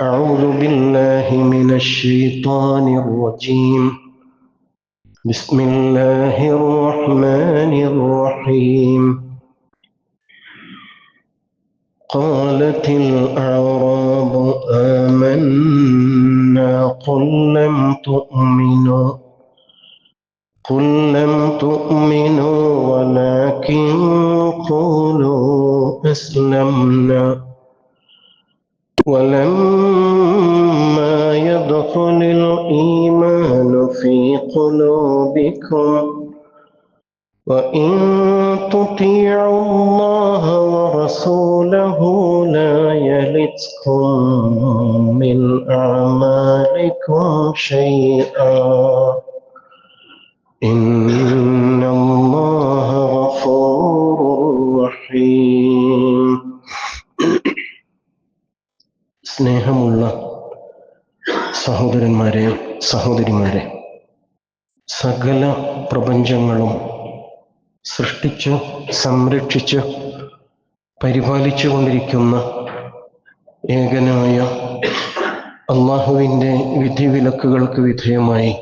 أعوذ بالله من الشيطان الرجيم. بسم الله الرحمن الرحيم. قالت الأعراب آمنا قل لم تؤمنوا. قل لم تؤمنوا ولكن قولوا أسلمنا. ولما يدخل الإيمان في قلوبكم وإن تطيعوا الله ورسوله لا يلتكم من أعمالكم شيئا. സഹോദരിമാരെ സകല പ്രപഞ്ചങ്ങളും സൃഷ്ടിച്ച് സംരക്ഷിച്ച് പരിപാലിച്ചു കൊണ്ടിരിക്കുന്ന ഏകനായ അള്ളാഹുവിന്റെ വിധിവിലക്കുകൾക്ക് വിധേയമായി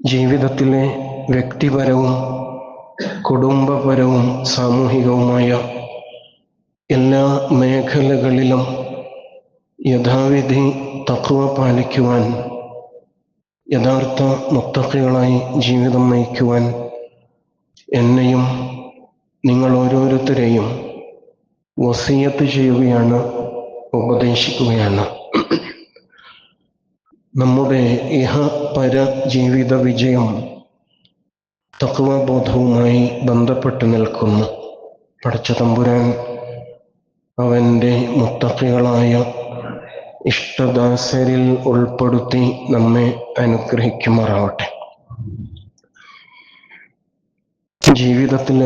ജീവിതത്തിലെ വ്യക്തിപരവും കുടുംബപരവും സാമൂഹികവുമായ എല്ലാ മേഖലകളിലും യഥാവിധി തത്വ പാലിക്കുവാൻ യഥാർത്ഥ മുത്തക്കികളായി ജീവിതം നയിക്കുവാൻ എന്നെയും നിങ്ങൾ ഓരോരുത്തരെയും വസീയത്ത് ചെയ്യുകയാണ് ഉപദേശിക്കുകയാണ്. നമ്മുടെ ഇഹ പര ജീവിത വിജയം തത്വബോധവുമായി ബന്ധപ്പെട്ട് നിൽക്കുന്നു. പഠിച്ച തമ്പുരാൻ അവന്റെ മുത്തക്കികളായ ഇഷ്ടദാസരിൽ ഉൾപ്പെടുത്തി നമ്മെ അനുഗ്രഹിക്കുമാറാവട്ടെ. ജീവിതത്തിൽ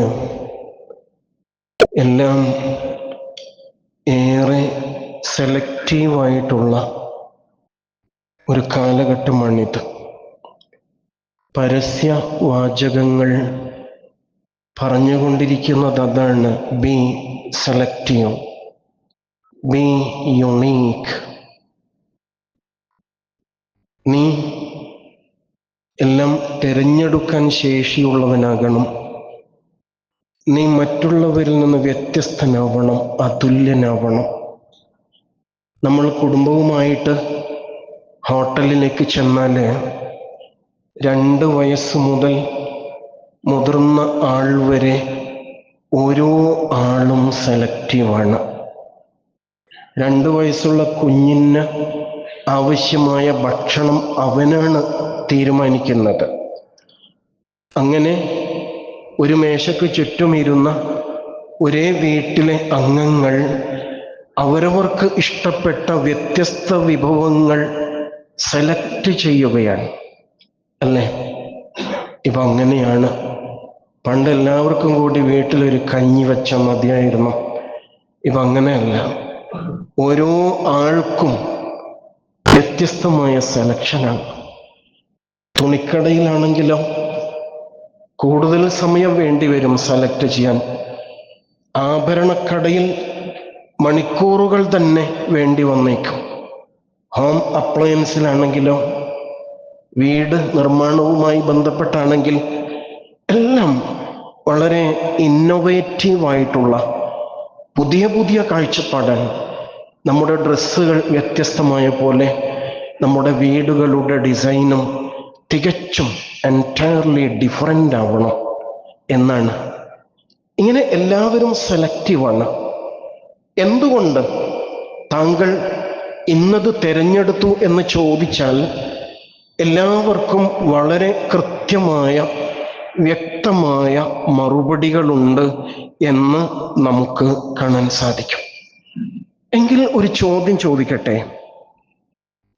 എല്ലാം ഏറെ സെലക്റ്റീവായിട്ടുള്ള ഒരു കാലഘട്ടമാണിത്. പരസ്യ വാചകങ്ങൾ പറഞ്ഞുകൊണ്ടിരിക്കുന്നത് അതാണ് ബി സെലക്റ്റീവ് ബി യുണീക്ക്. നീ എല്ലാം തിരഞ്ഞെടുക്കാൻ ശേഷിയുള്ളവനാകണം. നീ മറ്റുള്ളവരിൽ നിന്ന് വ്യത്യസ്തനാവണം അതുല്യനാവണം. നമ്മൾ കുടുംബവുമായിട്ട് ഹോട്ടലിലേക്ക് ചെന്നാൽ രണ്ട് വയസ്സ് മുതൽ മുതിർന്ന ആൾ വരെ ഓരോ ആളും സെലക്റ്റീവാണ് രണ്ട് വയസ്സുള്ള കുഞ്ഞിന് ആവശ്യമായ ഭക്ഷണം അവനാണ് തീരുമാനിക്കുന്നത്. അങ്ങനെ ഒരു മേശയ്ക്ക് ചുറ്റുമിരുന്ന ഒരേ വീട്ടിലെ അംഗങ്ങൾ അവരവർക്ക് ഇഷ്ടപ്പെട്ട വ്യത്യസ്ത വിഭവങ്ങൾ സെലക്ട് ചെയ്യുകയാണ്. അല്ലേ? ഇപ്പൊ അങ്ങനെയാണ്. പണ്ട് എല്ലാവർക്കും കൂടി വീട്ടിലൊരു കഞ്ഞി വെച്ച മതിയായിരുന്നു. ഇപ്പൊ അങ്ങനെയല്ല. ഓരോ ആൾക്കും വ്യത്യസ്തമായ സെലക്ഷനാണ്. തുണിക്കടയിലാണെങ്കിലോ കൂടുതൽ സമയം വേണ്ടി വരും സെലക്ട് ചെയ്യാൻ. ആഭരണക്കടയിൽ മണിക്കൂറുകൾ തന്നെ വേണ്ടി വന്നേക്കും. ഹോം അപ്ലയൻസിലാണെങ്കിലോ വീട് നിർമ്മാണവുമായി ബന്ധപ്പെട്ടാണെങ്കിൽ എല്ലാം വളരെ ഇന്നോവേറ്റീവായിട്ടുള്ള പുതിയ പുതിയ കാഴ്ചപ്പാടാണ്. നമ്മുടെ ഡ്രസ്സുകൾ വ്യത്യസ്തമായ പോലെ നമ്മുടെ വീടുകളുടെ ഡിസൈനും തികച്ചും എന്റയർലി ഡിഫറെന്റ് ആവണം എന്നാണ്. ഇങ്ങനെ എല്ലാവരും സെലക്റ്റീവാണ് എന്തുകൊണ്ട് താങ്കൾ ഇന്നത് തിരഞ്ഞെടുത്തു എന്ന് ചോദിച്ചാൽ എല്ലാവർക്കും വളരെ കൃത്യമായ വ്യക്തമായ മറുപടികളുണ്ട് എന്ന് നമുക്ക് കാണാൻ സാധിക്കും. എങ്കിൽ ഒരു ചോദ്യം ചോദിക്കട്ടെ?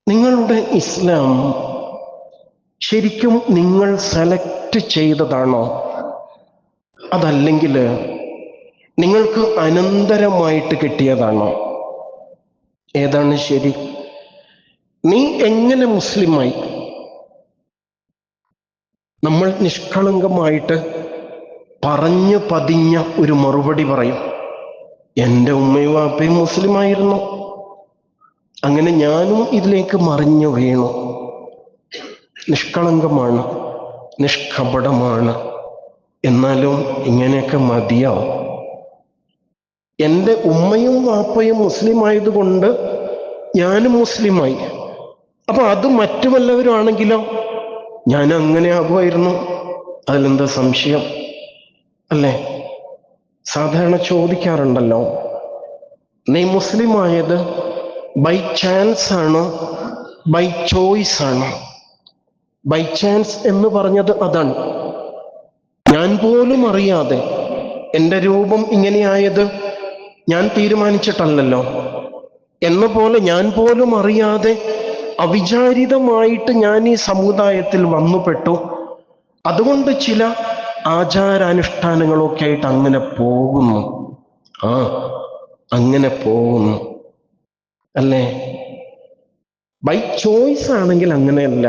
നിങ്ങളുടെ ഇസ്ലാം ശരിക്കും നിങ്ങൾ സെലക്ട് ചെയ്തതാണോ? അതല്ലെങ്കിൽ നിങ്ങൾക്ക് അനന്തരമായിട്ട് കിട്ടിയതാണോ? ഏതാണ് ശരി? നീ എങ്ങനെ മുസ്ലിമായി? നമ്മൾ നിഷ്കളങ്കമായിട്ട് പറഞ്ഞു പതിഞ്ഞ ഒരു മറുപടി പറയും. എന്റെ ഉമ്മയും വാപ്പയും മുസ്ലിമായിരുന്നു. അങ്ങനെ ഞാനും ഇതിലേക്ക് മറിഞ്ഞു വീണു. നിഷ്കളങ്കമാണ് നിഷ്കപടമാണ്. എന്നാലും ഇങ്ങനെയൊക്കെ മതിയാവും. എന്റെ ഉമ്മയും വാപ്പയും മുസ്ലിം ആയതുകൊണ്ട് ഞാനും മുസ്ലിമായി. അപ്പൊ അത് മറ്റു ആണെങ്കിലോ ഞാൻ അങ്ങനെ ആകുമായിരുന്നു. അതിലെന്താ സംശയം? അല്ലേ? സാധാരണ ചോദിക്കാറുണ്ടല്ലോ നീ മുസ്ലിം ആയത് ബൈ ചാൻസ് ആണോ ബൈ ചോയ്സ് ആണോ. ബൈ ചാൻസ് എന്ന് പറഞ്ഞത് അതാണ്. ഞാൻ പോലും അറിയാതെ എന്റെ രൂപം ഇങ്ങനെയായത് ഞാൻ തീരുമാനിച്ചിട്ടല്ലല്ലോ. എന്ന പോലെ ഞാൻ പോലും അറിയാതെ അവിചാരിതമായിട്ട് ഞാൻ ഈ സമുദായത്തിൽ വന്നുപെട്ടു. അതുകൊണ്ട് ചില ആചാരാനുഷ്ഠാനങ്ങളൊക്കെ ആയിട്ട് അങ്ങനെ പോകുന്നു. ആ അങ്ങനെ പോകുന്നു. അല്ലേ? ബൈ ചോയ്സ് ആണെങ്കിൽ അങ്ങനെയല്ല.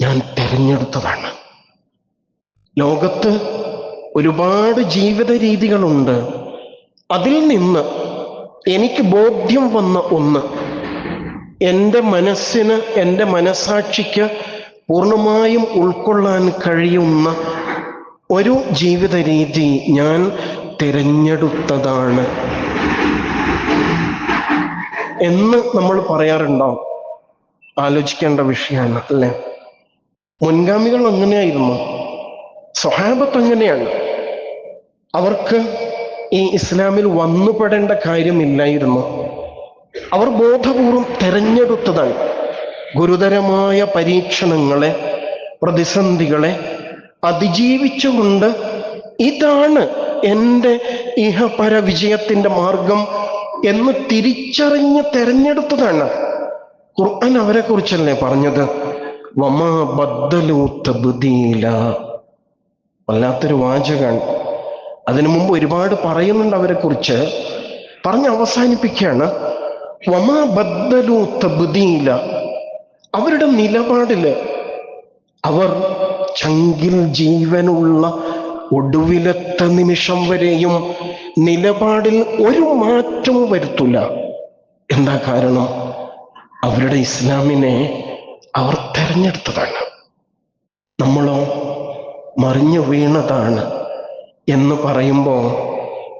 ഞാൻ തിരഞ്ഞെടുത്തതാണ്. ലോകത്ത് ഒരുപാട് ജീവിത രീതികളുണ്ട് അതിൽ നിന്ന് എനിക്ക് ബോധ്യം വന്ന ഒന്ന് എന്റെ മനസ്സിന് എന്റെ മനസാക്ഷിക്ക് പൂർണമായും ഉൾക്കൊള്ളാൻ കഴിയുന്ന ഒരു ജീവിത രീതി ഞാൻ തിരഞ്ഞെടുത്തതാണ്. എന്ന് നമ്മൾ പറയാറുണ്ടോ ആലോചിക്കേണ്ട വിഷയമാണ് അല്ലേ? മുൻഗാമികൾ അങ്ങനെയായിരുന്നു. സ്വഹാബത്ത് അങ്ങനെയാണ്. അവർക്ക് ഈ ഇസ്ലാമിൽ വന്നുപെടേണ്ട കാര്യമില്ലായിരുന്നു. അവർ ബോധപൂർവം തെരഞ്ഞെടുത്തതാണ്. ഗുരുതരമായ പരീക്ഷണങ്ങളെ പ്രതിസന്ധികളെ അതിജീവിച്ചുകൊണ്ട് ഇതാണ് എന്റെ ഇഹപര വിജയത്തിന്റെ മാർഗം എന്ന് തിരിച്ചറിഞ്ഞ് തെരഞ്ഞെടുത്തതാണ്. ഖുർആൻ അവരെ കുറിച്ചല്ലേ പറഞ്ഞത്? വമാ ബദ്ദലു ബുദ്ധിയില വല്ലാത്തൊരു വാചകാണ്. അതിനു മുമ്പ് ഒരുപാട് പറയുന്നുണ്ട് അവരെ കുറിച്ച്. പറഞ്ഞ് അവസാനിപ്പിക്കുകയാണ്. വമാ ബദ്ദലു ബുദ്ധിയില അവരുടെ നിലപാടിൽ അവർ ചങ്കിൽ ജീവനുള്ള ഒടുവിലത്തെ നിമിഷം വരെയും നിലപാടിൽ ഒരു മാറ്റവും വരുത്തില്ല. എന്താ കാരണം? അവരുടെ ഇസ്ലാമിനെ അവർ തെരഞ്ഞെടുത്തതാണ്. നമ്മളോ മറിഞ്ഞു വീണതാണ് എന്ന് പറയുമ്പോൾ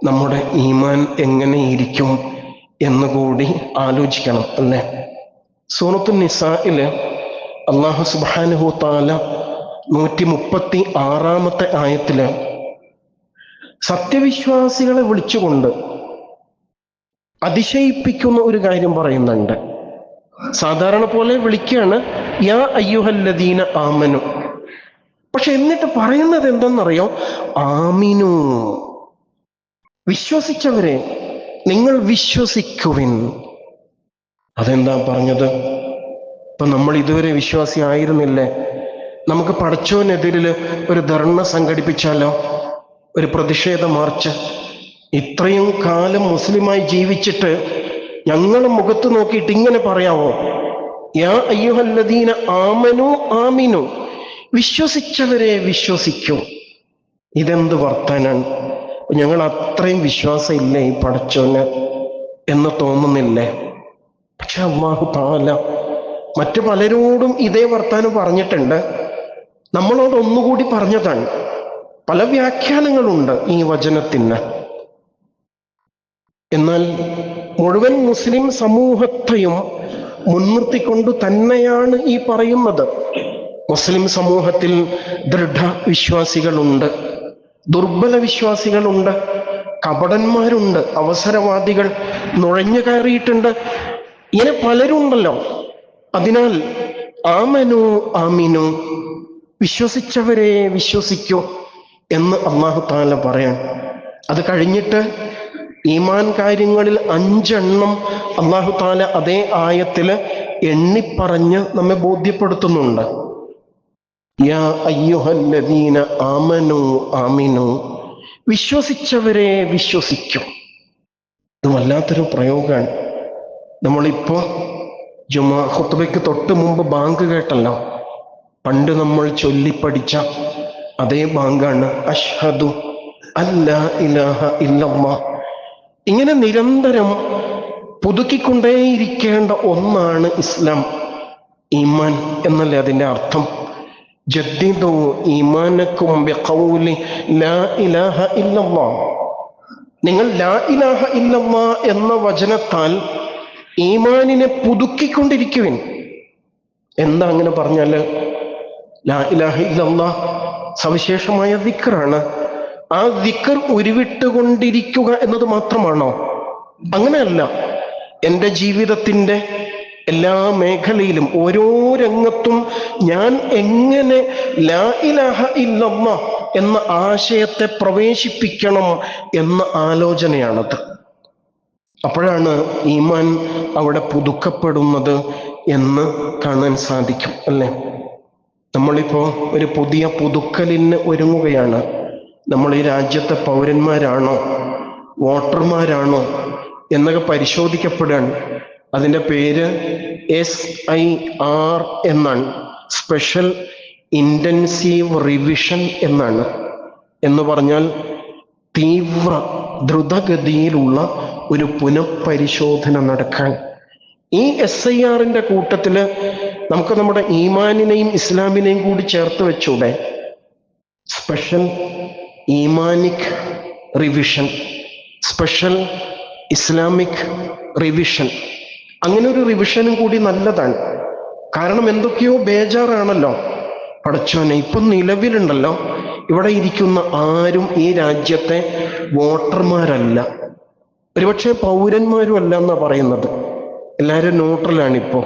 നമ്മുടെ ഈമാൻ എങ്ങനെയിരിക്കും എന്നുകൂടി ആലോചിക്കണം അല്ലേ? സൂറത്തു നിസായിൽ അള്ളാഹു സുബാനുഹു താല നൂറ്റി മുപ്പത്തി ആറാമത്തെ ആയത്തിൽ സത്യവിശ്വാസികളെ വിളിച്ചുകൊണ്ട് അതിശയിപ്പിക്കുന്ന ഒരു കാര്യം പറയുന്നുണ്ട്. സാധാരണ പോലെ വിളിക്കുകയാണ് യാ അയ്യുഹല്ലദീന ആമനു. പക്ഷെ എന്നിട്ട് പറയുന്നത് എന്തെന്നറിയോ? ആമിനു. വിശ്വസിച്ചവരെ നിങ്ങൾ വിശ്വസിക്കുവിൻ. അതെന്താ പറഞ്ഞത്? ഇപ്പൊ നമ്മൾ ഇതുവരെ വിശ്വാസി ആയിരുന്നില്ലേ? നമുക്ക് പടച്ചോനെതിരിൽ ഒരു ധർണ സംഘടിപ്പിച്ചാലോ? ഒരു പ്രതിഷേധ മാർച്ച്? ഇത്രയും കാലം മുസ്ലിമായി ജീവിച്ചിട്ട് ഞങ്ങൾ മുഖത്ത് നോക്കിയിട്ട് ഇങ്ങനെ പറയാമോ യാ അയ്യുഹല്ലദീന ആമനു ആമിനു. വിശ്വസിച്ചവരെ വിശ്വസിക്കൂ. ഇതെന്ത് വർത്തനാണ്? ഞങ്ങൾ അത്രയും വിശ്വാസം ഇല്ലേ ഈ പടച്ചോന് എന്ന് തോന്നുന്നില്ലേ? പക്ഷെ അള്ളാഹു പാല മറ്റു പലരോടും ഇതേ വർത്താനം പറഞ്ഞിട്ടുണ്ട്. നമ്മളോട് ഒന്നുകൂടി പറഞ്ഞതാണ്. പല വ്യാഖ്യാനങ്ങളുണ്ട് ഈ വചനത്തിന്. എന്നാൽ മുഴുവൻ മുസ്ലിം സമൂഹത്തെയും മുൻനിർത്തിക്കൊണ്ട് തന്നെയാണ് ഈ പറയുന്നത്. മുസ്ലിം സമൂഹത്തിൽ ദൃഢ വിശ്വാസികളുണ്ട് ദുർബല വിശ്വാസികളുണ്ട് കപടന്മാരുണ്ട് അവസരവാദികൾ നുഴഞ്ഞു കയറിയിട്ടുണ്ട്. ഇങ്ങനെ പലരുണ്ടല്ലോ. അതിനാൽ ആമനു ആമിനു വിശ്വസിച്ചവരെ വിശ്വസിക്കൂ എന്ന് അള്ളാഹു താല പറയാൻ. അത് കഴിഞ്ഞിട്ട് ഈമാൻ കാര്യങ്ങളിൽ അഞ്ചെണ്ണം അള്ളാഹു താല അതേ ആയത്തിൽ എണ്ണിപ്പറഞ്ഞ് നമ്മെ ബോധ്യപ്പെടുത്തുന്നുണ്ട്. യാ അയ്യുഹല്ലദീന വിശ്വസിച്ചവരെ വിശ്വസിക്കും. ഇത് വല്ലാത്തൊരു പ്രയോഗമാണ്. നമ്മളിപ്പോ ജുമാ ഖുത്ബയ്ക്ക് തൊട്ട് മുമ്പ് ബാങ്ക് കേട്ടല്ലോ. പണ്ട് നമ്മൾ ചൊല്ലിപ്പടിച്ച അതേ ബാങ്കാണ് അഷ്ഹദു അല്ല ഇലാഹ ഇല്ലമ്മ ഇങ്ങനെ നിരന്തരം പുതുക്കിക്കൊണ്ടേയിരിക്കേണ്ട ഒന്നാണ് ഇസ്ലാം ഈമാൻ എന്നല്ലേ അതിന്റെ അർത്ഥം? ജദ്ദിദു ഈമാനക്കും ബിഖൗലി ലാ ഇലാഹ ഇല്ലല്ലാ. നിങ്ങൾ ലാ ഇലാഹ ഇല്ലല്ലാ എന്ന വചനത്താൽ ഈമാനിനെ പുതുക്കിക്കൊണ്ടിരിക്കുവിൻ. എന്താ അങ്ങനെ പറഞ്ഞാൽ? ലാ ഇലാഹ സവിശേഷമായ ദിക്കറാണ് ആ ദിക്കർ ഉരുവിട്ടുകൊണ്ടിരിക്കുക എന്നത് മാത്രമാണോ? അങ്ങനെയല്ല. എന്റെ ജീവിതത്തിന്റെ എല്ലാ മേഖലയിലും ഓരോ രംഗത്തും ഞാൻ എങ്ങനെ ലാ ഇലാഹ ഇല്ലമ്മ എന്ന ആശയത്തെ പ്രവേശിപ്പിക്കണം എന്ന ആലോചനയാണത്. അപ്പോഴാണ് ഈമാൻ അവിടെ പുതുക്കപ്പെടുന്നത് എന്ന് കാണാൻ സാധിക്കും അല്ലേ? നമ്മളിപ്പോ ഒരു പുതിയ പുതുക്കലിന് ഒരുങ്ങുകയാണ്. നമ്മൾ ഈ രാജ്യത്തെ പൗരന്മാരാണോ? വോട്ടർമാരാണോ? എന്നൊക്കെ പരിശോധിക്കപ്പെടുകയാണ് അതിന്റെ പേര് എസ് ഐ ആർ എന്നാണ്. സ്പെഷ്യൽ ഇന്റൻസീവ് റിവിഷൻ എന്നാണ്. എന്ന് പറഞ്ഞാൽ തീവ്ര ദ്രുതഗതിയിലുള്ള ഒരു പുനഃപരിശോധന നടക്കാൻ. ഈ എസ് ഐ ആറിന്റെ കൂട്ടത്തിൽ നമുക്ക് നമ്മുടെ ഈമാനിനെയും ഇസ്ലാമിനെയും കൂടി ചേർത്ത് വെച്ചൂടെ? Special imanic revision special Islamic revision അങ്ങനെ ഒരു റിവിഷനും കൂടി നല്ലതാണ്. കാരണം എന്തൊക്കെയോ ബേജാറാണല്ലോ. പടച്ചോനെ ഇപ്പം നിലവിലുണ്ടല്ലോ. ഇവിടെ ഇരിക്കുന്ന ആരും ഈ രാജ്യത്തെ വോട്ടർമാരല്ല. ഒരുപക്ഷെ പൗരന്മാരും അല്ല എന്നാ പറയുന്നത്. എല്ലാവരും ന്യൂട്രലാണ് ഇപ്പോൾ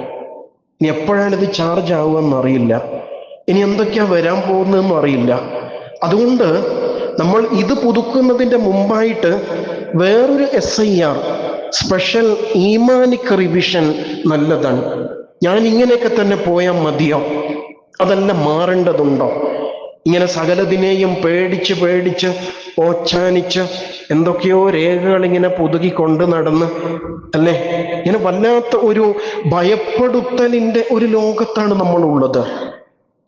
ഇനി എപ്പോഴാണ് ഇത് ചാർജ് ആവുക അറിയില്ല. ഇനി എന്തൊക്കെയാ വരാൻ പോകുന്നതെന്നും അറിയില്ല. അതുകൊണ്ട് നമ്മൾ ഇത് പുതുക്കുന്നതിന്റെ മുമ്പായിട്ട് വേറൊരു S I R special imanic revision നല്ലതാണ്. ഞാൻ ഇങ്ങനെയൊക്കെ തന്നെ പോയാൽ മതിയോ? അതല്ല മാറേണ്ടതുണ്ടോ? ഇങ്ങനെ സകലതിനെയും പേടിച്ച് പേടിച്ച് ഓച്ചാനിച്ച് എന്തൊക്കെയോ രേഖകൾ ഇങ്ങനെ പുതുക്കി കൊണ്ട് നടന്ന് അല്ലേ? ഇങ്ങനെ വല്ലാത്ത ഒരു ഭയപ്പെടുത്തലിന്റെ ഒരു ലോകത്താണ് നമ്മളുള്ളത്.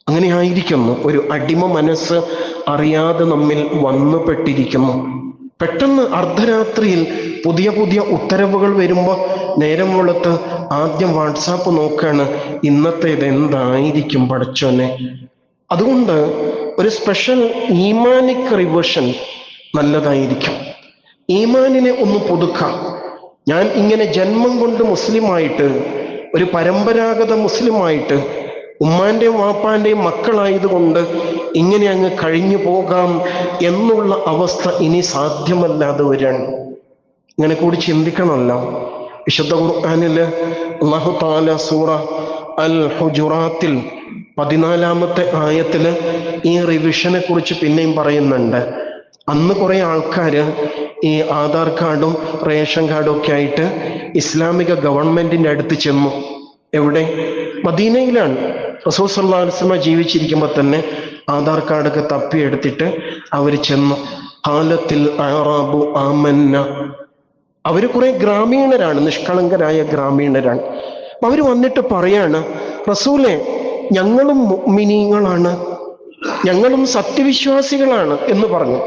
അങ്ങനെ ആയിരിക്കുന്നു. ഒരു അടിമ മനസ്സ് അറിയാതെ നമ്മിൽ വന്നുപെട്ടിരിക്കുന്നു. പെട്ടെന്ന് അർദ്ധരാത്രിയിൽ പുതിയ പുതിയ ഉത്തരവുകൾ വരുമ്പോൾ നേരം വെളുത്ത് ആദ്യം വാട്സാപ്പ് നോക്കാണ് ഇന്നത്തേത് എന്തായിരിക്കും പഠിച്ചോനെ അതുകൊണ്ട് ഒരു സ്പെഷ്യൽ ഈമാനിക് റിവേഷൻ നല്ലതായിരിക്കും. ഈമാനിനെ ഒന്ന് പുതുക്കാം. ഞാൻ ഇങ്ങനെ ജന്മം കൊണ്ട് മുസ്ലിമായിട്ട് ഒരു പരമ്പരാഗത മുസ്ലിമായിട്ട് ഉമ്മാന്റെയും വാപ്പാന്റെയും മക്കളായതുകൊണ്ട് ഇങ്ങനെ അങ്ങ് കഴിഞ്ഞു പോകാം എന്നുള്ള അവസ്ഥ ഇനി സാധ്യമല്ലാതെ വരണം ഇങ്ങനെ കൂടി ചിന്തിക്കണമല്ലോ. വിശുദ്ധ ഖുർആാനിൽ അള്ളാഹു താല സൂറ അൽ ഹുജുറാത്തിൽ പതിനാലാമത്തെ ആയത്തിൽ ഈ റിവിഷനെ കുറിച്ച് പിന്നെയും പറയുന്നുണ്ട്. അന്ന് കുറെ ആൾക്കാർ ഈ ആധാർ കാർഡും റേഷൻ കാർഡും ഒക്കെ ആയിട്ട് ഇസ്ലാമിക ഗവൺമെന്റിന്റെ അടുത്ത് ചെന്നു. എവിടെ? മദീനയിലാണ്. റസൂൽ സല്ലാ വസ്ലമ ജീവിച്ചിരിക്കുമ്പോൾ തന്നെ ആധാർ കാർഡൊക്കെ തപ്പിയെടുത്തിട്ട് അവർ ചെന്നു. കാലത്തിൽ ആറാബു ആമന്ന. അവർ കുറെ ഗ്രാമീണരാണ് നിഷ്കളങ്കരായ ഗ്രാമീണരാണ്. അവർ വന്നിട്ട് പറയാണ് റസൂലെ ഞങ്ങളും മിനിങ്ങളാണ് ഞങ്ങളും സത്യവിശ്വാസികളാണ് എന്ന് പറഞ്ഞു.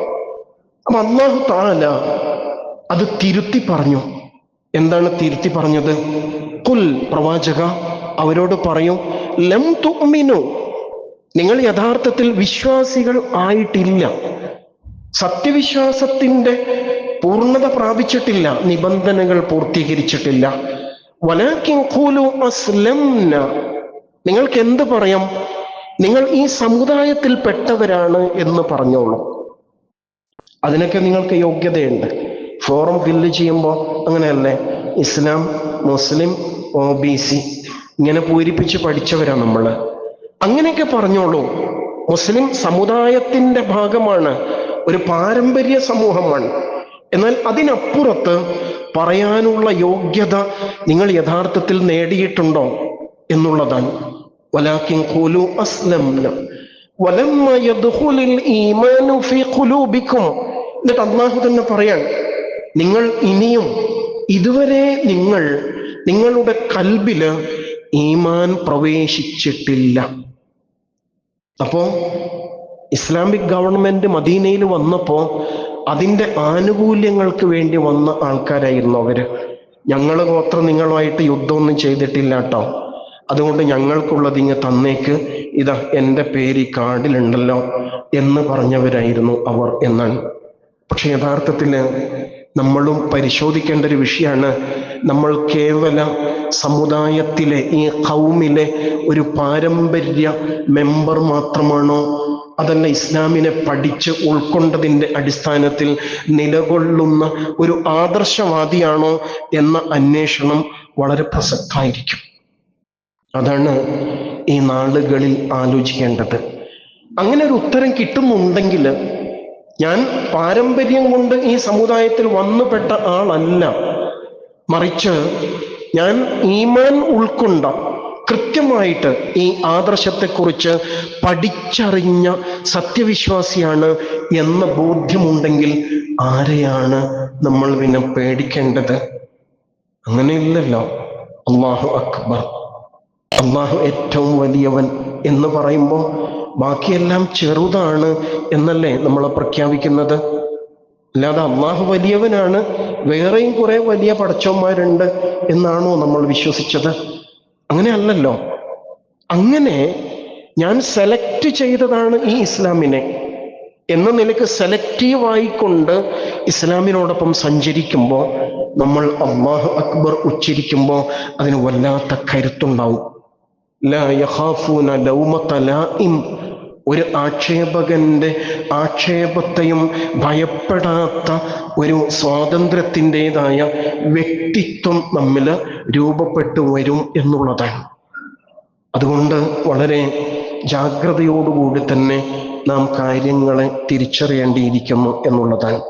അപ്പൊ അള്ളാഹു താല അത് തിരുത്തി പറഞ്ഞു. എന്താണ് തിരുത്തി പറഞ്ഞത്? കുൽ പ്രവാചക അവരോട് പറയും ലം തുമിനു നിങ്ങൾ യഥാർത്ഥത്തിൽ വിശ്വാസികൾ ആയിട്ടില്ല. സത്യവിശ്വാസത്തിന്റെ പൂർണത പ്രാപിച്ചിട്ടില്ല. നിബന്ധനകൾ പൂർത്തീകരിച്ചിട്ടില്ല. വലാക്കിൻ അസ്ലംന. നിങ്ങൾക്ക് എന്ത് പറയാം? നിങ്ങൾ ഈ സമുദായത്തിൽ പെട്ടവരാണ് എന്ന് പറഞ്ഞോളൂ. അതിനൊക്കെ നിങ്ങൾക്ക് യോഗ്യതയുണ്ട്. ഫോറം ഫില്ല് ചെയ്യുമ്പോൾ അങ്ങനെയല്ലേ? Islam Muslim O B C ഇങ്ങനെ പൂരിപ്പിച്ച് പഠിച്ചവരാണ് നമ്മൾ അങ്ങനെയൊക്കെ പറഞ്ഞോളൂ. മുസ്ലിം സമുദായത്തിന്റെ ഭാഗമാണ് ഒരു പാരമ്പര്യ സമൂഹമാണ്. എന്നാൽ അതിനപ്പുറത്ത് പറയാനുള്ള യോഗ്യത നിങ്ങൾ യഥാർത്ഥത്തിൽ നേടിയിട്ടുണ്ടോ എന്നുള്ളതാണ്. വലാക്കിൻ قولوا അസ്ലംന ولما يدخل ഈമാനു ഫീ قلوبكم. എന്നിട്ട് അള്ളാഹു തന്നെ പറയാൻ നിങ്ങൾ ഇനിയും ഇതുവരെ നിങ്ങൾ നിങ്ങളുടെ കൽബിൽ ഈമാൻ പ്രവേശിച്ചിട്ടില്ല. അപ്പോ ഇസ്ലാമിക് ഗവൺമെന്റ് മദീനയിൽ വന്നപ്പോ അതിന്റെ ആനുകൂല്യങ്ങൾക്ക് വേണ്ടി വന്ന ആൾക്കാരായിരുന്നു അവർ. ഞങ്ങൾ ഗോത്രം നിങ്ങളുമായിട്ട് യുദ്ധമൊന്നും ചെയ്തിട്ടില്ല കേട്ടോ. അതുകൊണ്ട് ഞങ്ങൾക്കുള്ളത് ഇങ്ങ് തന്നേക്ക്. ഇതാ എന്റെ പേര് ഈ കാർഡിലുണ്ടല്ലോ എന്ന് പറഞ്ഞവരായിരുന്നു അവർ എന്നാണ് പക്ഷെ യഥാർത്ഥത്തിൽ നമ്മളും പരിശോധിക്കേണ്ട ഒരു വിഷയമാണ് നമ്മൾ കേവല സമുദായത്തിലെ ഈ കൗമിലെ ഒരു പാരമ്പര്യ മെമ്പർ മാത്രമാണോ? അതല്ല ഇസ്ലാമിനെ പഠിച്ച് ഉൾക്കൊണ്ടതിന്റെ അടിസ്ഥാനത്തിൽ നിലകൊള്ളുന്ന ഒരു ആദർശവാദിയാണോ എന്ന അന്വേഷണം വളരെ പ്രസക്തമായിരിക്കും. അതാണ് ഈ നാളുകളിൽ ആലോചിക്കേണ്ടത്. അങ്ങനെ ഒരു ഉത്തരം കിട്ടുന്നുണ്ടെങ്കിൽ ഞാൻ പാരമ്പര്യം കൊണ്ട് ഈ സമുദായത്തിൽ വന്നുപെട്ട ആളല്ല. മറിച്ച് ഞാൻ ഈമാൻ ഉൾക്കൊണ്ട കൃത്യമായിട്ട് ഈ ആദർശത്തെക്കുറിച്ച് പഠിച്ചറിഞ്ഞ സത്യവിശ്വാസിയാണ് എന്ന ബോധ്യമുണ്ടെങ്കിൽ ആരെയാണ് നമ്മൾ പിന്നെ പേടിക്കേണ്ടത്? അങ്ങനെയില്ലല്ലോ. അള്ളാഹു അക്ബർ. അള്ളാഹു ഏറ്റവും വലിയവൻ എന്ന് പറയുമ്പോൾ ബാക്കിയെല്ലാം ചെറുതാണ് എന്നല്ലേ നമ്മൾ പ്രഖ്യാപിക്കുന്നത്? അല്ലാതെ അള്ളാഹു വലിയവനാണ് വേറെയും കുറെ വലിയ പടച്ചവന്മാരുണ്ട് എന്നാണോ നമ്മൾ വിശ്വസിച്ചത്? അങ്ങനെ അല്ലല്ലോ അങ്ങനെ ഞാൻ സെലക്ട് ചെയ്തതാണ് ഈ ഇസ്ലാമിനെ എന്ന നിലയ്ക്ക് സെലക്റ്റീവായിക്കൊണ്ട് ഇസ്ലാമിനോടൊപ്പം സഞ്ചരിക്കുമ്പോൾ നമ്മൾ അള്ളാഹു അക്ബർ ഉച്ചരിക്കുമ്പോൾ അതിന് വല്ലാത്ത കരുത്തുണ്ടാവും. ഒരു ആക്ഷേപകന്റെ ആക്ഷേപത്തെയും ഭയപ്പെടാത്ത ഒരു സ്വാതന്ത്ര്യത്തിന്റെതായ വ്യക്തിത്വം നമ്മിൽ രൂപപ്പെട്ടു വരും എന്നുള്ളതാണ്. അതുകൊണ്ട് വളരെ ജാഗ്രതയോടുകൂടി തന്നെ നാം കാര്യങ്ങളെ തിരിച്ചറിയേണ്ടിയിരിക്കുന്നു എന്നുള്ളതാണ്.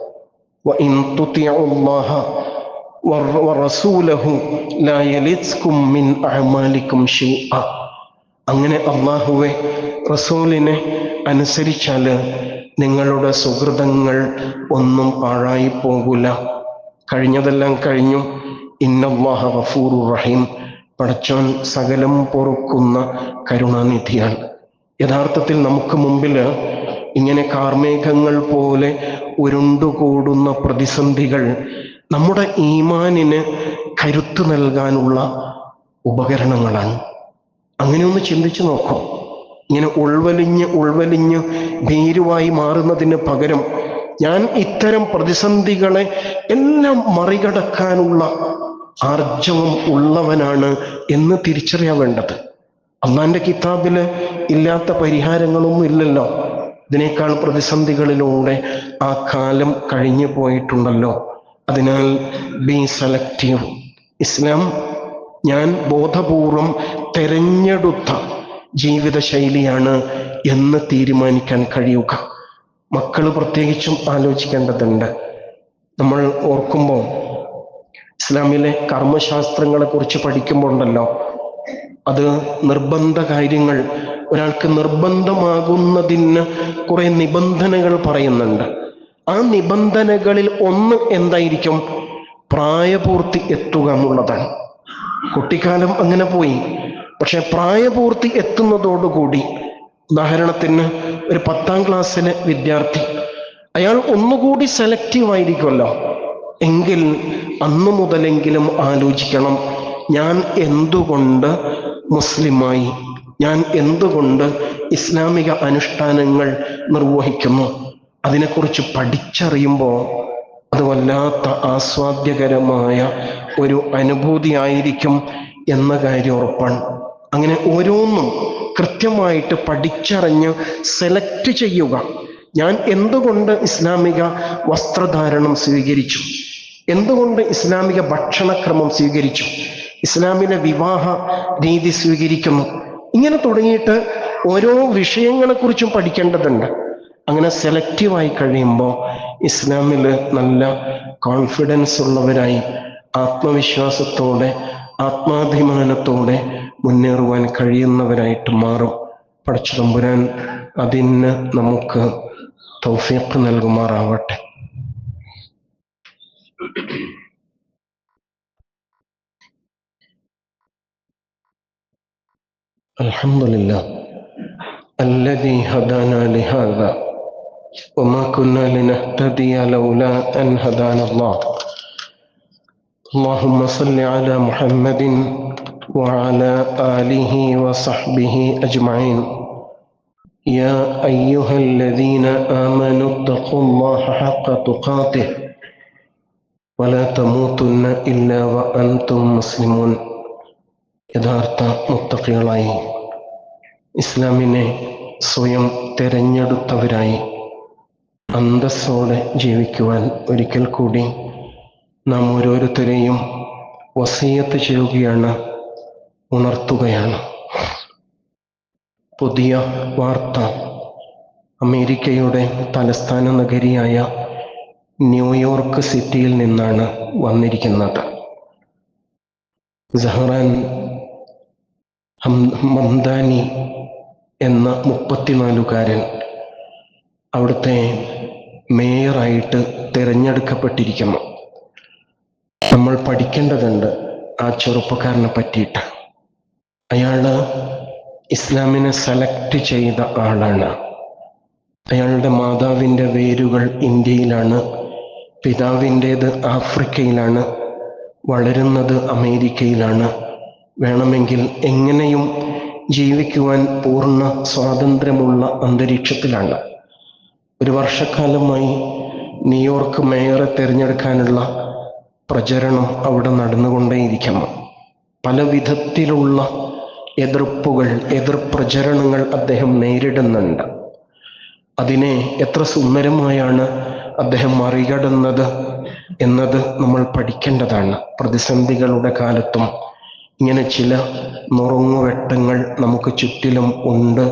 അങ്ങനെ അള്ളാഹുവെ റസൂലിനെ അനുസരിച്ചാൽ നിങ്ങളുടെ സുഹൃതങ്ങൾ ഒന്നും പാഴായി പോകൂല. കഴിഞ്ഞതെല്ലാം കഴിഞ്ഞു ഇന്നല്ലാഹ വഫൂർ റഹീം. പടച്ചോൻ സകലം പൊറുക്കുന്ന കരുണാനിധിയാണ്. യഥാർത്ഥത്തിൽ നമുക്ക് മുമ്പിൽ ഇങ്ങനെ കാർമേഘങ്ങൾ പോലെ ഉരുണ്ടുകൂടുന്ന പ്രതിസന്ധികൾ നമ്മുടെ ഈമാനിന് കരുത്ത് നൽകാനുള്ള ഉപകരണങ്ങളാണ്. അങ്ങനെ ഒന്ന് ചിന്തിച്ചു നോക്കൂ. ഇങ്ങനെ ഉൾവലിഞ്ഞ് ഉൾവലിഞ്ഞ് ഭീരുവായി മാറുന്നതിന് പകരം ഞാൻ ഇത്തരം പ്രതിസന്ധികളെ എല്ലാം മറികടക്കാനുള്ള ആർജവം ഉള്ളവനാണ് എന്ന് തിരിച്ചറിയാൻ വേണ്ടത് അള്ളാന്റെ കിതാബിൽ ഇല്ലാത്ത പരിഹാരങ്ങളൊന്നും ഇല്ലല്ലോ. ഇതിനേക്കാൾ പ്രതിസന്ധികളിലൂടെ ആ കാലം കഴിഞ്ഞു പോയിട്ടുണ്ടല്ലോ. അതിനാൽ ബി സെലക്റ്റീവ് ഇസ്ലാം ഞാൻ ബോധപൂർവം തെരഞ്ഞെടുത്ത ജീവിതശൈലിയാണ് എന്ന് തീരുമാനിക്കാൻ കഴിയുക. മക്കൾ പ്രത്യേകിച്ചും ആലോചിക്കേണ്ടതുണ്ട്. നമ്മൾ ഓർക്കുമ്പോൾ ഇസ്ലാമിലെ കർമ്മശാസ്ത്രങ്ങളെ കുറിച്ച് പഠിക്കുമ്പോൾ ഉണ്ടല്ലോ അത് നിർബന്ധ കാര്യങ്ങൾ ഒരാൾക്ക് നിർബന്ധമാകുന്നതിന് കുറെ നിബന്ധനകൾ പറയുന്നുണ്ട്. ആ നിബന്ധനകളിൽ ഒന്ന് എന്തായിരിക്കും? പ്രായപൂർത്തി എത്തുക എന്നുള്ളതാണ്. കുട്ടിക്കാലം അങ്ങനെ പോയി. പക്ഷെ പ്രായപൂർത്തി എത്തുന്നതോടുകൂടി ഉദാഹരണത്തിന് ഒരു പത്താം ക്ലാസ്സിലെ വിദ്യാർത്ഥി അയാൾ ഒന്നുകൂടി സെലക്റ്റീവ് ആയിരിക്കുമല്ലോ. എങ്കിൽ അന്നു മുതലെങ്കിലും ആലോചിക്കണം ഞാൻ എന്തുകൊണ്ട് മുസ്ലിമായി? ഞാൻ എന്തുകൊണ്ട് ഇസ്ലാമിക അനുഷ്ഠാനങ്ങൾ നിർവഹിക്കുന്നു? അതിനെക്കുറിച്ച് പഠിച്ചറിയുമ്പോൾ അത് വല്ലാത്ത ആസ്വാദ്യകരമായ ഒരു അനുഭൂതിയായിരിക്കും എന്ന കാര്യം ഉറപ്പാണ്. അങ്ങനെ ഓരോന്നും കൃത്യമായിട്ട് പഠിച്ചറിഞ്ഞ് സെലക്ട് ചെയ്യുക. ഞാൻ എന്തുകൊണ്ട് ഇസ്ലാമിക വസ്ത്രധാരണം സ്വീകരിച്ചു? എന്തുകൊണ്ട് ഇസ്ലാമിക ഭക്ഷണക്രമം സ്വീകരിച്ചു? ഇസ്ലാമിലെ വിവാഹ രീതി സ്വീകരിക്കുന്നു? ഇങ്ങനെ തുടങ്ങിയിട്ട് ഓരോ വിഷയങ്ങളെക്കുറിച്ചും പഠിക്കേണ്ടതുണ്ട്. അങ്ങനെ സെലക്റ്റീവായി കഴിയുമ്പോൾ ഇസ്ലാമിൽ നല്ല കോൺഫിഡൻസ് ഉള്ളവരായി ആത്മവിശ്വാസത്തോടെ ആത്മാഭിമാനത്തോടെ മുന്നേറുവാൻ കഴിയുന്നവരായിട്ട് മാറും പഠിച്ചു തമ്പുരാൻ അതിന് നമുക്ക് തൗഫീഖ് നൽകുമാറാവട്ടെ الحمد لله الذي هدانا لهذا وما كنا لنهتدي لولا أن هدانا الله اللهم صل على محمد وعلى آله وصحبه أجمعين يا أيها الذين آمنوا اتقوا الله حق تقاته ولا تموتن إلا وأنتم مسلمون യഥാർത്ഥ മുത്തക്കികളായി ഇസ്ലാമിനെ സ്വയം തിരഞ്ഞെടുത്തവരായി അന്തസ്സോടെ ജീവിക്കുവാൻ ഒരിക്കൽ കൂടി നാം ഓരോരുത്തരെയും വസീയത്ത് ചെയ്യുകയാണ് ഉണർത്തുകയാണ്. പുതിയ വാർത്ത. അമേരിക്കയുടെ തലസ്ഥാന നഗരിയായ ന്യൂയോർക്ക് സിറ്റിയിൽ നിന്നാണ് വന്നിരിക്കുന്നത്. സഹറാൻ മംദാനി എന്ന മുപ്പത്തിനാലുകാരൻ അവിടുത്തെ മേയറായിട്ട് തിരഞ്ഞെടുക്കപ്പെട്ടിരിക്കുന്നു. നമ്മൾ പഠിക്കേണ്ടതുണ്ട് ആ ചെറുപ്പക്കാരനെ പറ്റിയിട്ട്. അയാൾ ഇസ്ലാമിനെ സെലക്ട് ചെയ്ത ആളാണ്. അയാളുടെ മാതാവിന്റെ വേരുകൾ ഇന്ത്യയിലാണ് പിതാവിന്റേത് ആഫ്രിക്കയിലാണ് വളരുന്നത് അമേരിക്കയിലാണ്. വേണമെങ്കിൽ എങ്ങനെയും ജീവിക്കുവാൻ പൂർണ സ്വാതന്ത്ര്യമുള്ള അന്തരീക്ഷത്തിലാണ്. ഒരു വർഷക്കാലമായി ന്യൂയോർക്ക് മേയറെ തിരഞ്ഞെടുക്കാനുള്ള പ്രചരണം അവിടെ നടന്നുകൊണ്ടേയിരിക്കുന്നു. പല വിധത്തിലുള്ള എതിർപ്പുകൾ എതിർ പ്രചരണങ്ങൾ അദ്ദേഹം നേരിടുന്നുണ്ട്. അതിനെ എത്ര സുന്ദരമായാണ് അദ്ദേഹം മറികടന്നത് എന്നത് നമ്മൾ പഠിക്കേണ്ടതാണ്. പ്രതിസന്ധികളുടെ കാലത്തും ഇങ്ങനെ ചില നുറുങ്ങുവെട്ടങ്ങൾ നമുക്ക് ചുറ്റിലും ഉണ്ട്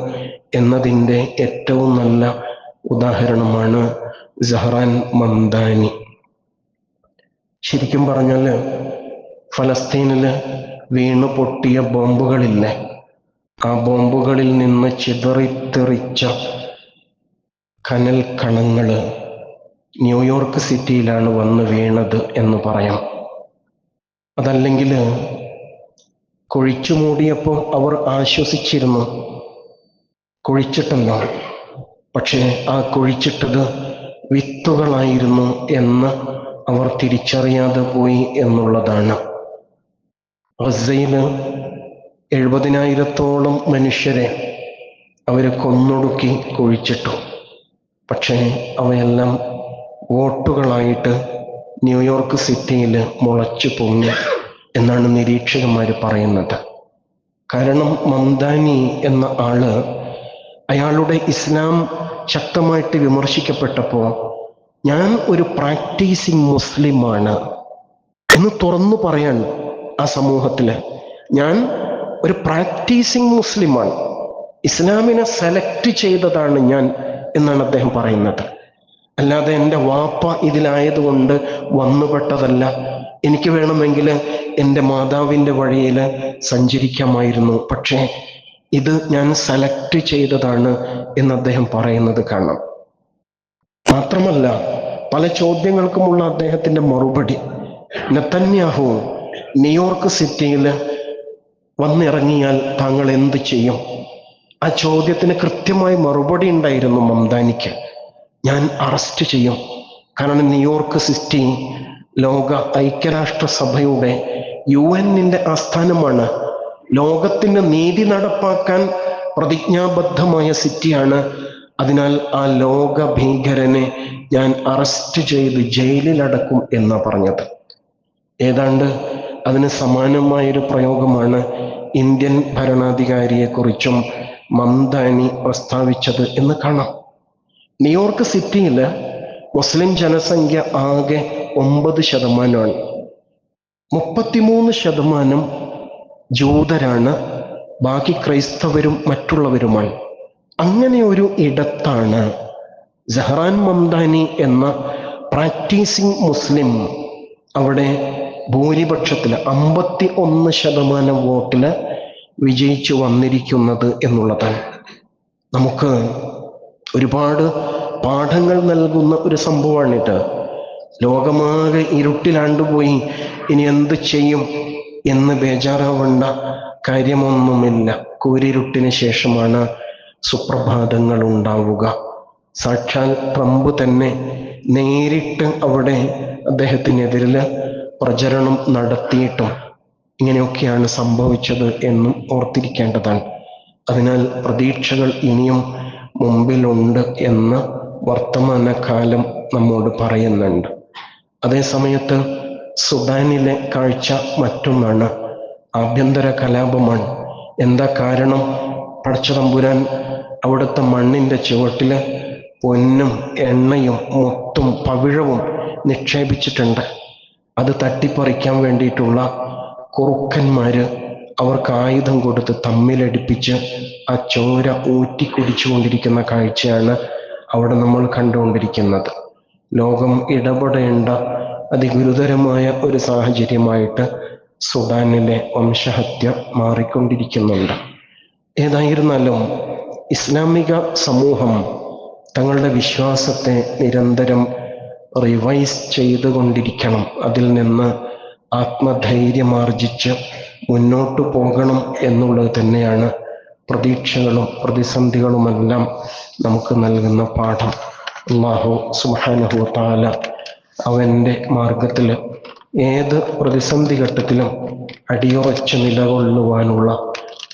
എന്നതിന്റെ ഏറ്റവും നല്ല ഉദാഹരണമാണ് ജഹ്റാൻ മന്ദാനി. ശരിക്കും പറഞ്ഞാൽ ഫലസ്തീനിൽ വീണു പൊട്ടിയ ബോംബുകളില്ലേ? ആ ബോംബുകളിൽ നിന്ന് ചിതറിത്തെറിച്ച കനൽ കണങ്ങൾ ന്യൂയോർക്ക് സിറ്റിയിലാണ് വന്ന് വീണത് എന്ന് പറയാം. അതല്ലെങ്കിൽ കുഴിച്ചു മൂടിയപ്പോൾ അവർ ആശ്വസിച്ചിരുന്നു. കുഴിച്ചിട്ടല്ലോ പക്ഷേ ആ കുഴിച്ചിട്ടത് വിത്തുകളായിരുന്നു എന്ന് അവർ തിരിച്ചറിയാതെ പോയി എന്നുള്ളതാണ്. ഗസയിൽ എഴുപതിനായിരത്തോളം മനുഷ്യരെ അവരെ കൊന്നൊടുക്കി കുഴിച്ചിട്ടു. പക്ഷേ അവയെല്ലാം വോട്ടുകളായിട്ട് ന്യൂയോർക്ക് സിറ്റിയിൽ മുളച്ചു പൊങ്ങി എന്നാണ് നിരീക്ഷകന്മാർ പറയുന്നത്. കാരണം മന്ദാനി എന്ന ആൾ അയാളുടെ ഇസ്ലാം ശക്തമായിട്ട് വിമർശിക്കപ്പെട്ടപ്പോൾ ഞാൻ ഒരു പ്രാക്ടീസിങ് മുസ്ലിമാണ് എന്ന് തുറന്നു പറയാൻ ആ സമൂഹത്തിൽ ഞാൻ ഒരു പ്രാക്ടീസിങ് മുസ്ലിമാണ്. ഇസ്ലാമിനെ സെലക്ട് ചെയ്തതാണ് ഞാൻ എന്നാണ് അദ്ദേഹം പറയുന്നത്. അല്ലാതെ എന്റെ വാപ്പ ഇതിലായതുകൊണ്ട് വന്നുപെട്ടതല്ല. എനിക്ക് വേണമെങ്കിൽ എന്റെ മാതാവിന്റെ വഴിയിൽ സഞ്ചരിക്കാമായിരുന്നു. പക്ഷേ ഇത് ഞാൻ സെലക്ട് ചെയ്തതാണ് എന്ന് അദ്ദേഹം പറയുന്നത് കാണാം. മാത്രമല്ല പല ചോദ്യങ്ങൾക്കുമുള്ള അദ്ദേഹത്തിന്റെ മറുപടി. നെത്തന്യാഹു ന്യൂയോർക്ക് സിറ്റിയിൽ വന്നിറങ്ങിയാൽ താങ്കൾ എന്ത് ചെയ്യും? ആ ചോദ്യത്തിന് കൃത്യമായി മറുപടി ഉണ്ടായിരുന്നു മംദാനിക്ക്. ഞാൻ അറസ്റ്റ് ചെയ്യും. കാരണം ന്യൂയോർക്ക് സിറ്റി ലോക ഐക്യരാഷ്ട്ര സഭയുടെ യു എന്നിന്റെ ആസ്ഥാനമാണ് ലോകത്തിന്റെ നീതി നടപ്പാക്കാൻ പ്രതിജ്ഞാബദ്ധമായ സിറ്റിയാണ്. അതിനാൽ ആ ലോക ഭീകരനെ ഞാൻ അറസ്റ്റ് ചെയ്ത് ജയിലിലടക്കും എന്നാ പറഞ്ഞത്. ഏതാണ്ട് അതിന് സമാനമായൊരു പ്രയോഗമാണ് ഇന്ത്യൻ ഭരണാധികാരിയെക്കുറിച്ചും മംദാനി പ്രസ്താവിച്ചത് എന്ന് കാണാം. ന്യൂയോർക്ക് സിറ്റിയിൽ മുസ്ലിം ജനസംഖ്യ ആകെ ഒമ്പത് ശതമാനമാണ്. മുപ്പത്തിമൂന്ന് ശതമാനം ജൂതരാണ് ബാക്കി ക്രൈസ്തവരും മറ്റുള്ളവരുമായി. അങ്ങനെ ഒരു ഇടത്താണ് ജഹ്റാൻ മംദാനി എന്ന പ്രാക്ടീസിങ് മുസ്ലിം അവിടെ ഭൂരിപക്ഷത്തിൽ അമ്പത്തി ഒന്ന് ശതമാനം വോട്ടിൽ വിജയിച്ചു വന്നിരിക്കുന്നത് എന്നുള്ളതാണ്. നമുക്ക് ഒരുപാട് പാഠങ്ങൾ നൽകുന്ന ഒരു സംഭവമാണിത്. ലോകമാകെ ഇരുട്ടിലാണ്ടുപോയി ഇനി എന്ത് ചെയ്യും? എന്ന് ബേജാറാവേണ്ട കാര്യമൊന്നുമില്ല. കൂരിരുട്ടിന് ശേഷമാണ് സുപ്രഭാതങ്ങൾ ഉണ്ടാവുക. സാക്ഷാൽ ട്രംപ് തന്നെ നേരിട്ട് അവിടെ അദ്ദേഹത്തിനെതിരിൽ പ്രചരണം നടത്തിയിട്ടും ഇങ്ങനെയൊക്കെയാണ് സംഭവിച്ചത് എന്നും ഓർത്തിരിക്കേണ്ടതാണ്. അതിനാൽ പ്രതീക്ഷകൾ ഇനിയും മുമ്പിലുണ്ട് എന്ന് വർത്തമാനകാലം നമ്മോട് പറയുന്നുണ്ട്. അതേ അതേസമയത്ത് സുഡാനിലെ കാഴ്ച മറ്റൊന്നാണ് ആഭ്യന്തര കലാപമാണ്. എന്താ കാരണം? പടച്ചതമ്പുരാൻ അവിടുത്തെ മണ്ണിന്റെ ചുവട്ടിൽ പൊന്നും എണ്ണയും മുത്തും പവിഴവും നിക്ഷേപിച്ചിട്ടുണ്ട്. അത് തട്ടിപ്പറിക്കാൻ വേണ്ടിയിട്ടുള്ള കുറുക്കന്മാർ അവർക്ക് ആയുധം കൊടുത്ത് തമ്മിലടിപ്പിച്ച് ആ ചോര ഊറ്റി കുടിച്ചുകൊണ്ടിരിക്കുന്ന കാഴ്ചയാണ് അവിടെ നമ്മൾ കണ്ടുകൊണ്ടിരിക്കുന്നത്. ലോകം ഇടപെടേണ്ട അതിഗുരുതരമായ ഒരു സാഹചര്യമായിട്ട് സുഡാനിലെ വംശഹത്യ മാറിക്കൊണ്ടിരിക്കുന്നുണ്ട്. ഏതായിരുന്നാലും ഇസ്ലാമിക സമൂഹം തങ്ങളുടെ വിശ്വാസത്തെ നിരന്തരം റിവൈസ് ചെയ്തുകൊണ്ടിരിക്കണം. അതിൽ നിന്ന് ആത്മധൈര്യമാർജിച്ച് മുന്നോട്ടു പോകണം എന്നുള്ളത് തന്നെയാണ് പ്രതീക്ഷകളും പ്രതിസന്ധികളുമെല്ലാം നമുക്ക് നൽകുന്ന പാഠം. അള്ളാഹു സുബ്ഹാനഹു താല അവന്റെ മാർഗത്തിൽ ഏത് പ്രതിസന്ധി ഘട്ടത്തിലും അടിയുറച്ച് നിലകൊള്ളുവാനുള്ള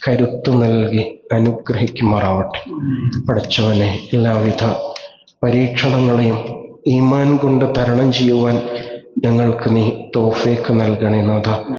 കരുത്ത് നൽകി അനുഗ്രഹിക്കുമാറാവട്ടെ. പഠിച്ചവനെ എല്ലാവിധ പരീക്ഷണങ്ങളെയും ഈമാൻ കൊണ്ട് തരണം ചെയ്യുവാൻ ഞങ്ങൾക്ക് നീ തോഫേക്ക് നൽകണേ നാഥ.